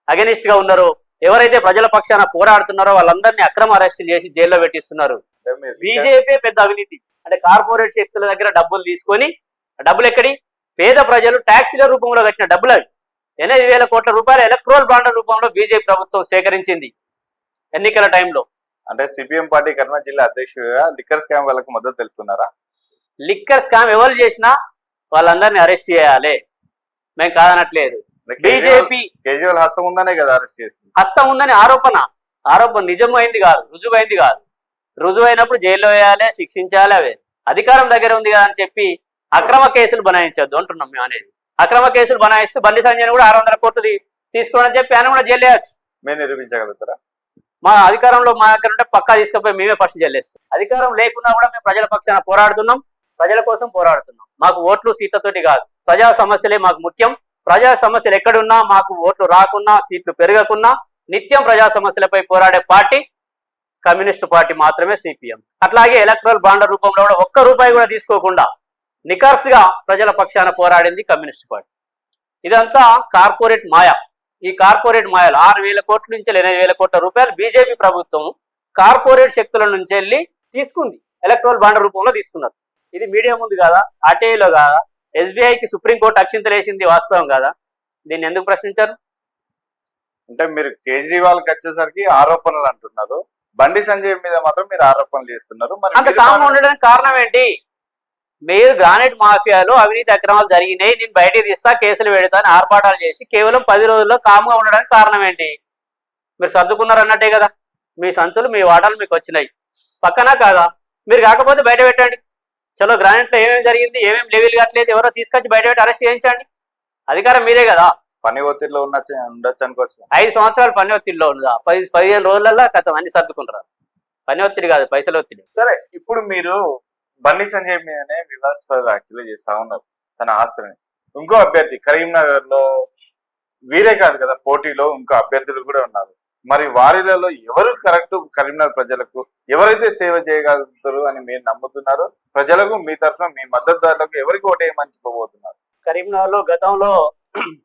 అగనిస్ట్గా ఉన్నారో ఎవరైతే ప్రజల పక్షాన పోరాడుతున్నారో వాళ్ళందరినీ అక్రమ అరెస్టులు చేసి జైల్లో పెట్టిస్తున్నారు. బీజేపీ పెద్ద అవినీతి. అంటే కార్పొరేట్ శక్తుల దగ్గర డబ్బులు తీసుకొని డబ్బులు ఎక్కడి? పేద ప్రజలు ట్యాక్సీల రూపంలో కట్టిన డబ్బులు అవి. ఎనిమిది వేల కోట్ల రూపాయలు ఎలక్ట్రోల్ బాండ్ల రూపంలో బీజేపీ ప్రభుత్వం సేకరించింది ఎన్నికల టైంలో. అంటే సిపిఎం పార్టీ కర్నూలు జిల్లా అధ్యక్షుడిగా లిక్కర్ స్కామ్ వాళ్ళకి మద్దతు తెలుపుతున్నారా? లిక్కర్ స్కామ్ ఎవరు చేసినా వాళ్ళందరినీ అరెస్ట్ చేయాలి. మేము కాదనట్లేదు. బీజేపీ కేజ్రీవాల్ హస్తం ఉందనే కదా అరెస్ట్ చేసింది. హస్తం ఉందని ఆరోపణ. ఆరోపణ నిజమైంది కాదు రుజువైంది కాదు. రుజువైనప్పుడు జైల్లో వేయాలి శిక్షించాలి అవే. అధికారం దగ్గర ఉంది కదా అని చెప్పి అక్రమ కేసులు బనాయించొద్దు అంటున్నాం మేము అనేది. అక్రమ కేసులు బనాయిస్తే బండి సంజయ్ కూడా ఆరు వందల కోట్లు తీసుకోవాలని చెప్పి ఆయన కూడా జైలు మీరు నిరూపించగలుగుతారా? మా అధికారంలో మా దగ్గర ఉంటే పక్కా తీసుకుపోయి మేమే ఫస్ట్ చెల్లేస్తాం అధికారం లేకున్నా కూడా మేము ప్రజల పక్షాన పోరాడుతున్నాం ప్రజల కోసం పోరాడుతున్నాం. మాకు ఓట్లు సీట్లతోటి కాదు. ప్రజా సమస్యలే మాకు ముఖ్యం. ప్రజా సమస్యలు ఎక్కడున్నా మాకు ఓట్లు రాకున్నా సీట్లు పెరగకున్నా నిత్యం ప్రజా సమస్యలపై పోరాడే పార్టీ కమ్యూనిస్ట్ పార్టీ మాత్రమే సిపిఎం. అట్లాగే ఎలక్ట్రల్ బాండ్ రూపంలో కూడా ఒక్క రూపాయి కూడా తీసుకోకుండా నికార్స్గా ప్రజల పక్షాన పోరాడింది కమ్యూనిస్ట్ పార్టీ. ఇదంతా కార్పొరేట్ మాయ. ఈ కార్పొరేట్ మాయలు ఆరు వేల కోట్ల నుంచి ఎనిమిది వేల కోట్ల రూపాయలు బీజేపీ ప్రభుత్వం కార్పొరేట్ శక్తుల నుంచి వెళ్ళి తీసుకుంది. ఎలక్ట్రల్ బాండ్ రూపంలో తీసుకున్నారు ఇది మీడియా ముందు కాదా? ఆర్టీఐలో కాదా? ఎస్బీఐకి సుప్రీంకోర్టు అక్షింతలు వేసింది వాస్తవం కాదా? దీన్ని ఎందుకు ప్రశ్నించారు? అంటే మీరు కేజ్రీవాల్కి వచ్చేసరికి ఆరోపణలు అంటున్నారు. బండి సంజయ్ మీద మాత్రం మీరు ఆరోపణలు చేస్తున్నారు. అంత మాత్రం- ఉండడానికి కారణం ఏంటి? మీరు గ్రానైట్ మాఫియాలో అవినీతి అక్రమాలు జరిగినాయి నేను బయటికి తీస్తా కేసులు పెడతా అని ఆర్భాటాలు చేసి కేవలం పది రోజుల్లో కామ్గా ఉండడానికి కారణం ఏంటి? మీరు సర్దుకున్నారు అన్నట్టే కదా. మీ సంచులు మీ వాటాలు మీకు వచ్చినాయి. పక్కన కాదా? మీరు కాకపోతే బయట పెట్టండి. చలో గ్రానైట్లో ఏమేమి జరిగింది ఏమేమి లెవెల్ కట్టలేదు ఎవరో తీసుకొచ్చి బయట పెట్టి అరెస్ట్ చేయించండి. అధికారం మీదే కదా. పని ఒత్తిడిలో ఉన్న ఉండొచ్చు అనుకోవచ్చు. ఐదు సంవత్సరాలు పని ఒత్తిడిలో ఉందా పది పదిహేను రోజులలో కథ అన్ని సర్దుకుంటారు. పని ఒత్తిడి కాదు పైసల ఒత్తిడి. సరే ఇప్పుడు మీరు బండి సంజయ్ మీదనే వివాదాస్పద వ్యాఖ్యలు చేస్తా ఉన్నారు తన ఆస్తులని. ఇంకో అభ్యర్థి కరీంనగర్లో వీరే కాదు కదా పోటీలో ఇంకో అభ్యర్థులు కూడా ఉన్నారు. మరి వారిలలో ఎవరు కరెక్ట్ కరీంనగర్ ప్రజలకు ఎవరైతే సేవ చేయగలుగుతారు అని మీరు నమ్ముతున్నారు ప్రజలకు మీ తరఫున మీ మద్దతుదారులకు ఎవరికి ఓటేయమని చెప్పబోతున్నారు? కరీంనగర్లో గతంలో (clears throat)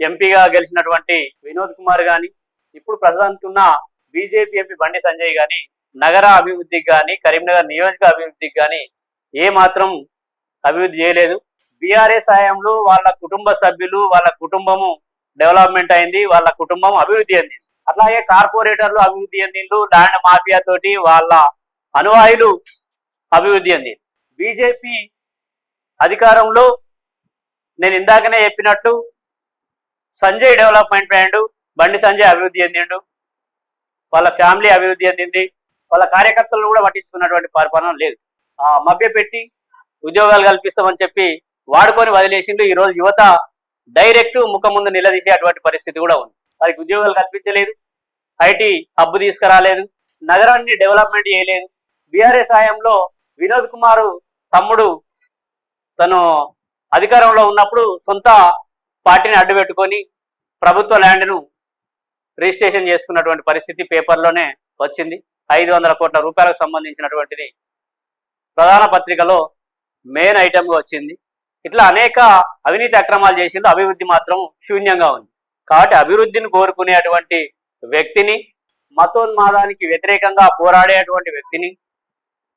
ఎంపీగా గెలిచినటువంటి వినోద్ కుమార్ గాని ఇప్పుడు ప్రస్తుతానికి ఉన్న బీజేపీ ఎంపీ బండి సంజయ్ గాని నగర అభివృద్ధికి గాని కరీంనగర్ నియోజక అభివృద్ధికి గాని ఏ మాత్రం అభివృద్ధి చేయలేదు. బీఆర్ఎస్ హయాంలో వాళ్ళ కుటుంబ సభ్యులు వాళ్ళ కుటుంబము డెవలప్మెంట్ అయింది వాళ్ళ కుటుంబం అభివృద్ధి అందింది అట్లాగే కార్పొరేటర్లు అభివృద్ధి అందిండు ల్యాండ్ మాఫియా తోటి వాళ్ళ అనువాయులు అభివృద్ధి అంది బీజేపీ అధికారంలో నేను ఇందాకనే చెప్పినట్టు సంజయ్ డెవలప్మెంట్ అయ్యాడు బండి సంజయ్ అభివృద్ధి అందిండు వాళ్ళ ఫ్యామిలీ అభివృద్ధి చెందింది. వాళ్ళ కార్యకర్తలను కూడా పట్టించుకున్నటువంటి పరిపాలన లేదు. మభ్యపెట్టి ఉద్యోగాలు కల్పిస్తామని చెప్పి వాడుకొని వదిలేసిండు. ఈ రోజు యువత డైరెక్ట్ ముఖం ముందు నిలదీసేటువంటి పరిస్థితి కూడా ఉంది. వారికి ఉద్యోగాలు కల్పించలేదు. ఐటీ హబ్బు తీసుకురాలేదు. నగరాన్ని డెవలప్మెంట్ చేయలేదు. బీఆర్ఎస్ హయాంలో వినోద్ కుమార్ తమ్ముడు తను అధికారంలో ఉన్నప్పుడు సొంత పార్టీని అడ్డు పెట్టుకొని ప్రభుత్వ ల్యాండ్ను రిజిస్ట్రేషన్ చేసుకున్నటువంటి పరిస్థితి పేపర్లోనే వచ్చింది. ఐదు వందల కోట్ల రూపాయలకు సంబంధించినటువంటిది ప్రధాన పత్రికలో మెయిన్ ఐటమ్గా వచ్చింది. ఇట్లా అనేక అవినీతి అక్రమాలు చేసిండు అభివృద్ధి మాత్రం శూన్యంగా ఉంది. కాబట్టి అభివృద్ధిని కోరుకునేటువంటి వ్యక్తిని మతోన్మాదానికి వ్యతిరేకంగా పోరాడేటువంటి వ్యక్తిని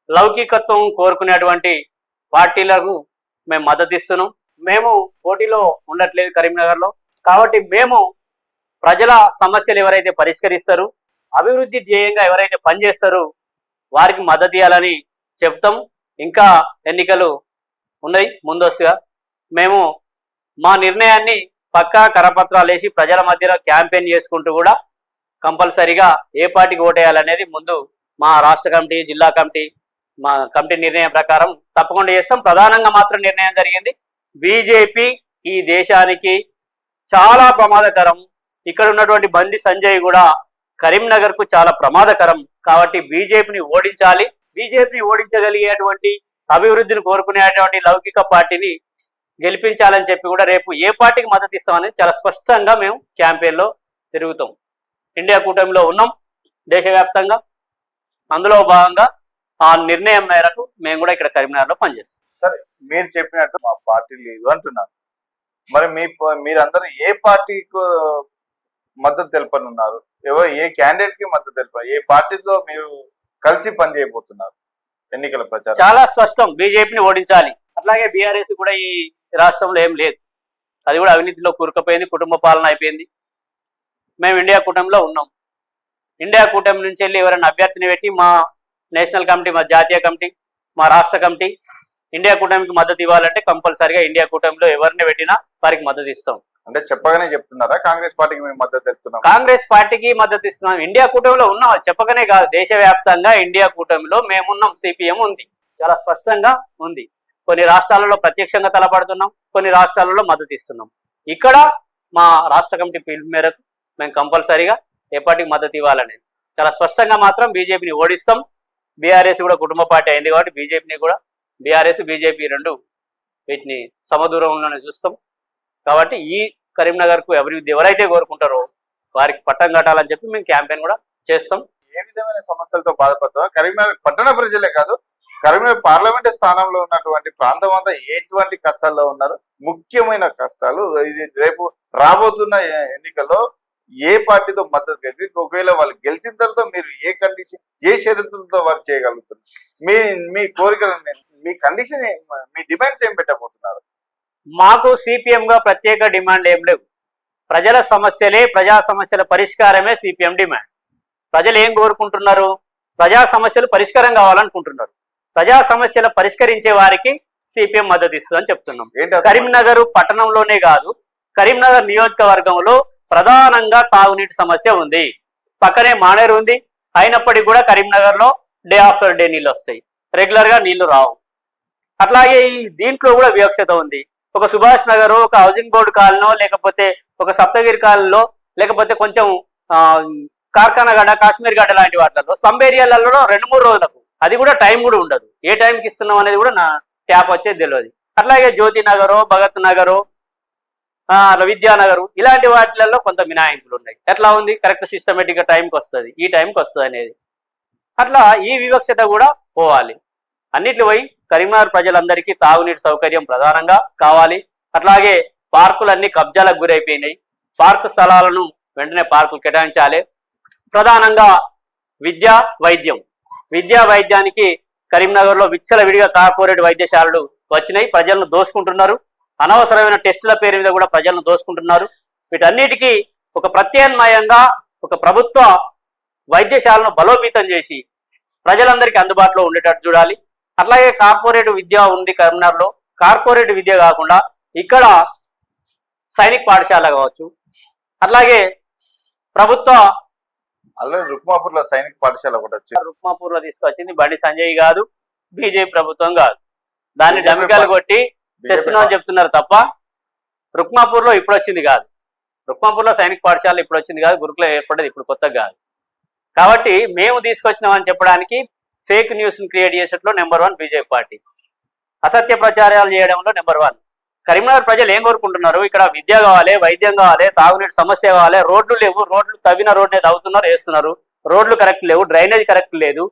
లౌకికత్వం కోరుకునేటువంటి పార్టీలకు మేము మద్దతిస్తున్నాం మేము పోటీలో ఉండట్లేదు కరీంనగర్లో. కాబట్టి మేము ప్రజల సమస్యలు ఎవరైతే పరిష్కరిస్తారు అభివృద్ధి ధ్యేయంగా ఎవరైతే పనిచేస్తారో వారికి మద్దతు ఇవ్వాలని చెప్తాం. ఇంకా ఎన్నికలు ఉన్నాయి ముందస్తుగా. మేము మా నిర్ణయాన్ని పక్కా కరపత్రాలు వేసి ప్రజల మధ్యలో క్యాంపెయిన్ చేసుకుంటూ కూడా కంపల్సరీగా ఏ పార్టీకి ఓటేయాలనేది ముందు మా రాష్ట్ర కమిటీ జిల్లా కమిటీ మా కమిటీ నిర్ణయం ప్రకారం తప్పకుండా చేస్తాం. ప్రధానంగా మాత్రం నిర్ణయం జరిగింది బీజేపీ ఈ దేశానికి చాలా ప్రమాదకరం. ఇక్కడ ఉన్నటువంటి బండి సంజయ్ కూడా కరీంనగర్కు చాలా ప్రమాదకరం. కాబట్టి బీజేపీని ఓడించాలి. బీజేపీని ఓడించగలిగేటువంటి అభివృద్ధిని కోరుకునేటువంటి లౌకిక పార్టీని గెలిపించాలని చెప్పి కూడా రేపు ఏ పార్టీకి మద్దతు ఇస్తామని చాలా స్పష్టంగా మేము క్యాంపెయిన్లో తిరుగుతాం. ఇండియా కూటమిలో ఉన్నాం దేశవ్యాప్తంగా. అందులో భాగంగా ఆ నిర్ణయం మేరకు మేము కూడా ఇక్కడ కరీంనగర్లో పనిచేస్తాం. సరే మీరు చెప్పినట్టు మా పార్టీ లేదు అంటున్నారు. మరి మీ ప- మీరందరూ ఏ పార్టీకి మద్దతు తెలపనున్నారు? ఎవరు ఏ క్యాండిడేట్కి మద్దతు తెలిపారు ఏ పార్టీతో మీరు కలిసి పనిచేయబోతున్నారు. ఎన్నికల ప్రచారం. చాలా స్పష్టం. బీజేపీని ఓడించాలి. అట్లాగే బీఆర్ఎస్ కూడా ఈ రాష్ట్రంలో ఏం లేదు. అది కూడా అవినీతిలో కూరుకుపోయింది కుటుంబ పాలన అయిపోయింది. మేము ఇండియా కూటమిలో ఉన్నాం. ఇండియా కూటమి నుంచి వెళ్ళి ఎవరైనా అభ్యర్థిని పెట్టి మా నేషనల్ కమిటీ మా జాతీయ కమిటీ మా రాష్ట్ర కమిటీ ఇండియా కూటమికి మద్దతు ఇవ్వాలంటే కంపల్సరిగా ఇండియా కూటమిలో ఎవరిని పెట్టినా వారికి మద్దతు ఇస్తాం. అంటే చెప్పగానే చెప్తున్నారా? కాంగ్రెస్ పార్టీకి మేము మద్దతు ఇస్తున్నాం కాంగ్రెస్ పార్టీకి మద్దతు ఇస్తున్నాం. ఇండియా కూటమిలో ఉన్నాం. చెప్పగానే కాదు. దేశవ్యాప్తంగా ఇండియా కూటమిలో మేమున్నాం. సిపిఎం ఉంది. చాలా స్పష్టంగా ఉంది. కొన్ని రాష్ట్రాలలో ప్రత్యక్షంగా తలపడుతున్నాం. కొన్ని రాష్ట్రాలలో మద్దతు ఇస్తున్నాం. ఇక్కడ మా రాష్ట్ర కమిటీ పిలుపు మేరకు మేము కంపల్సరీగా ఏ పార్టీకి మద్దతు ఇవ్వాలనేది. చాలా స్పష్టంగా మాత్రం బీజేపీని ఓడిస్తాం. బీఆర్ఎస్ కూడా కుటుంబ పార్టీ అయింది కాబట్టి బీజేపీని కూడా బీఆర్ఎస్ బీజేపీ రెండు వీటిని సమదూరంలోనే చూస్తాం. కాబట్టి ఈ కరీంనగర్కు అభివృద్ధి ఎవరైతే కోరుకుంటారో వారికి పట్టం కట్టాలని చెప్పి మేము క్యాంపెయిన్ కూడా చేస్తాం. ఏ విధమైన సమస్యలతో బాధపడుతుందో కరీంనగర్ పట్టణ ప్రజలే కాదు కరీంనగర్ పార్లమెంట్ స్థానంలో ఉన్నటువంటి ప్రాంతం అంతా ఎటువంటి కష్టాల్లో ఉన్నారు? ముఖ్యమైన కష్టాలు ఇది రేపు రాబోతున్న ఎన్నికల్లో ఏ పార్టీతో మద్దతు కలిగి ఒకవేళ వాళ్ళు గెలిచిన తర్వాత మీరు ఏ కండిషన్ ఏ షరతులతో వారు చేయగలుగుతారు మీ మీ కోరికలు మీ కండిషన్ మీ డిమాండ్స్ ఏం పెట్టబోతున్నారు? మాకు సిపిఎం గా ప్రత్యేక డిమాండ్ ఏం లేవు. ప్రజల సమస్యలే ప్రజా సమస్యల పరిష్కారమే సిపిఎం డిమాండ్. ప్రజలు ఏం కోరుకుంటున్నారు? ప్రజా సమస్యలు పరిష్కారం కావాలనుకుంటున్నారు. ప్రజా సమస్యలు పరిష్కరించే వారికి సిపిఎం మద్దతు ఇస్తుందని చెప్తున్నాం? కరీంనగర్ పట్టణంలోనే కాదు కరీంనగర్ నియోజకవర్గంలో ప్రధానంగా తాగునీటి సమస్య ఉంది. పక్కనే మానేరు ఉంది. అయినప్పటికీ కూడా కరీంనగర్లో డే ఆఫ్టర్ డే నీళ్ళు వస్తాయి. రెగ్యులర్గా నీళ్ళు రావు. అట్లాగే ఈ దీంట్లో కూడా వివక్షత ఉంది. ఒక సుభాష్ నగర్ ఒక హౌసింగ్ బోర్డు కాలనో లేకపోతే ఒక సప్తగిరి కాలనీలో లేకపోతే కొంచెం కార్ఖానా గడ్డ కాశ్మీర్ గడ్డ లాంటి వాటిల్లో స్లంబ్ ఏరియాలలో రెండు మూడు రోజులకు. అది కూడా టైం కూడా ఉండదు. ఏ టైంకి ఇస్తున్నాం అనేది కూడా నా ట్యాప్ వచ్చేది తెలియదు. అట్లాగే జ్యోతి నగరు భగత్ నగరు అలా విద్యానగరు ఇలాంటి వాటిలలో కొంత మినాయింపులు ఉన్నాయి. ఎట్లా ఉంది? కరెక్ట్ సిస్టమేటిక్గా టైంకి వస్తుంది. ఈ టైంకి వస్తుంది అనేది. అట్లా ఈ వివక్షత కూడా పోవాలి. అన్నిట్లు పోయి కరీంనగర్ ప్రజలందరికీ తాగునీటి సౌకర్యం ప్రధానంగా కావాలి. అట్లాగే పార్కులన్నీ కబ్జాలకు గురైపోయినాయి. పార్కు స్థలాలను వెంటనే పార్కులు కేటాయించాలి. ప్రధానంగా విద్య వైద్యం. విద్యా వైద్యానికి కరీంనగర్లో విచ్చలవిడిగా కార్పొరేట్ వైద్యశాలలు వచ్చినాయి. ప్రజలను దోసుకుంటున్నారు అనవసరమైన టెస్టుల పేరు మీద కూడా ప్రజలను దోసుకుంటున్నారు వీటన్నిటికీ ఒక ప్రత్యామ్నాయంగా ఒక ప్రభుత్వ వైద్యశాలను బలోపేతం చేసి ప్రజలందరికీ అందుబాటులో ఉండేటట్టు చూడాలి. అట్లాగే కార్పొరేట్ విద్య ఉంది కరీంనగర్లో. కార్పొరేట్ విద్య కాకుండా ఇక్కడ సైనిక్ పాఠశాల కావచ్చు. అట్లాగే ప్రభుత్వ ఆల్రెడీ రుక్మాపూర్లో సైనిక పాఠశాల ఒకటి వచ్చింది. రుక్మాపూర్లో తీసుకొచ్చింది. బండి సంజయ్ కాదు బీజేపీ ప్రభుత్వం కాదు. దాన్ని డమికాలు కొట్టి తెస్తున్నామని చెప్తున్నారు తప్ప రుక్మాపూర్లో ఇప్పుడు వచ్చింది కాదు. రుక్మాపూర్లో సైనిక పాఠశాల ఇప్పుడు వచ్చింది కాదు. గురుకుల ఏర్పడేది ఇప్పుడు కొత్తగా కాదు. కాబట్టి మేము తీసుకొచ్చినామని చెప్పడానికి ఫేక్ న్యూస్ని క్రియేట్ చేసేట్లో నెంబర్ వన్ బీజేపీ పార్టీ. అసత్య ప్రచారాలు చేయడంలో నెంబర్ వన్. కరీంనగర్ ప్రజలు ఏం కోరుకుంటున్నారు? ఇక్కడ విద్య కావాలి వైద్యం కావాలి తాగునీటి సమస్య కావాలి రోడ్లు లేవు రోడ్లు తవ్విన రోడ్నే తవ్వుతున్నారు వేస్తున్నారు. రోడ్లు కరెక్ట్ లేవు డ్రైనేజ్ కరెక్ట్ లేదు.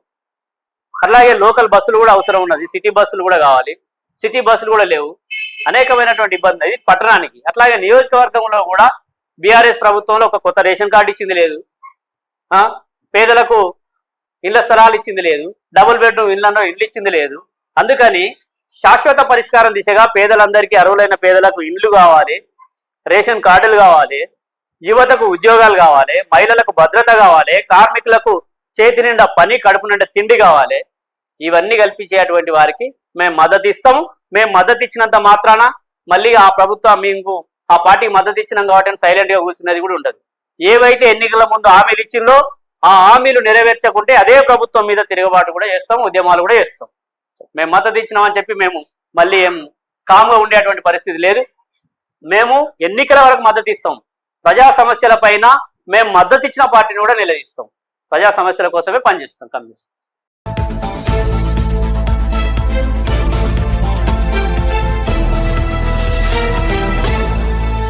అలాగే లోకల్ బస్సులు కూడా అవసరం ఉన్నది సిటీ బస్సులు కూడా కావాలి. సిటీ బస్సులు కూడా లేవు. అనేకమైనటువంటి ఇబ్బంది ఇది పట్టణానికి. అట్లాగే నియోజకవర్గంలో కూడా బీఆర్ఎస్ ప్రభుత్వంలో ఒక కొత్త రేషన్ కార్డు ఇచ్చింది లేదు. పేదలకు ఇళ్ళ స్థలాలు ఇచ్చింది లేదు డబుల్ బెడ్రూమ్ ఇళ్ళలో ఇల్లు ఇచ్చింది లేదు. అందుకని శాశ్వత పరిష్కారం దిశగా పేదలందరికీ అర్హులైన పేదలకు ఇండ్లు కావాలి రేషన్ కార్డులు కావాలి యువతకు ఉద్యోగాలు కావాలి మహిళలకు భద్రత కావాలి కార్మికులకు చేతి నిండా పని కడుపు నిండా తిండి కావాలి. ఇవన్నీ కల్పించేటువంటి వారికి మేము మద్దతు ఇస్తాము మేము మద్దతు ఇచ్చినంత మాత్రాన మళ్ళీ ఆ ప్రభుత్వం మీకు ఆ పార్టీకి మద్దతు ఇచ్చినాం కాబట్టి సైలెంట్గా కూర్చున్నది కూడా ఉండదు. ఏవైతే ఎన్నికల ముందు హామీలు ఇచ్చిందో ఆ హామీలు నెరవేర్చకుంటే అదే ప్రభుత్వం మీద తిరుగుబాటు కూడా చేస్తాం ఉద్యమాలు కూడా చేస్తాం. మేము మద్దతు ఇచ్చినామని చెప్పి మేము మళ్ళీ ఏం కామ్గా ఉండేటువంటి పరిస్థితి లేదు. మేము ఎన్నికల వరకు మద్దతు ఇస్తాం. ప్రజా సమస్యల పైన మేము మద్దతు ఇచ్చిన పార్టీని కూడా నిలదీస్తాం. ప్రజా సమస్యల కోసమే పనిచేస్తాం కమ్యూనిస్ట్.